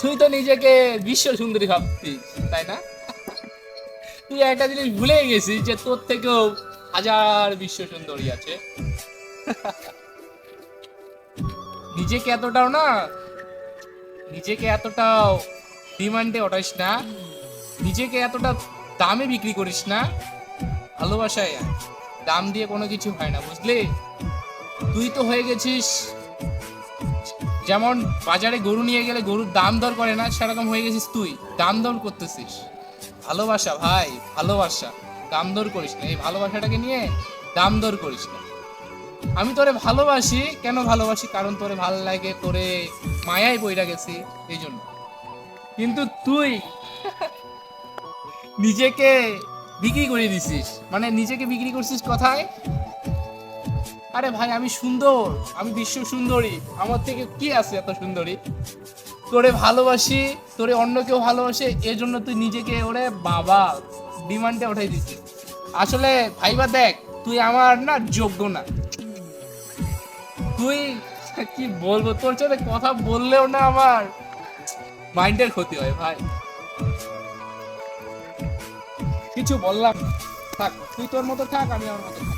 তুই তো নিজেকে বিশ্ব সুন্দরী ভাবতিস, তাই না? তুই একটা জিনিস ভুলে গেছিস যে তোর থেকেও হাজার বিশ্ব সুন্দরী আছে। নিজেকে এতটাও না, নিজেকে এতটাও ডিমান্ডে ওঠাইস না, নিজেকে এতটা দামে বিক্রি করিস না, ভালোবাসায় দাম দিয়ে কোনো কিছু হয় না, বুঝলি? তুই তো হয়ে গেছিস যেমন বাজারে গরু নিয়ে গেলে গরুর দাম দর করে না, সেরকম হয়ে গেছিস তুই। দাম দর করতেছিস। ভালোবাসা ভাই, ভালোবাসা। দাম দর করিস না। এই ভালোবাসাটাকে নিয়ে দাম দর করিস না। আমি তোরে ভালোবাসি, কেন ভালোবাসি? কারণ তোরে ভালো লাগে, তোরে মায়ায় বইরা গেছি, এই জন্য। কিন্তু তুই নিজেকে বিক্রি করে দিছিস। মানে নিজেকে বিক্রি করছিস কথায় আরে ভাই, আমি সুন্দর। আমি বিশ্ব সুন্দরী। আমার থেকে কি আছে এত সুন্দরী? তোরে ভালোবাসি, তোরে অন্য কেউ ভালোবাসে এর জন্য তুই নিজেকে ওরে বাবা ডিমান্ডে উঠাই দিচ্ছিস। আসলে ভাইবা দেখ, তুই আমার না যোগ্য না। তুই কি বলব? তোর সাথে কথা বললেও না আমার মাইন্ডের ক্ষতি হয় ভাই। কিছু বললাম থাক, তুই তোর মতো থাক, আমি আমার মতো থাক।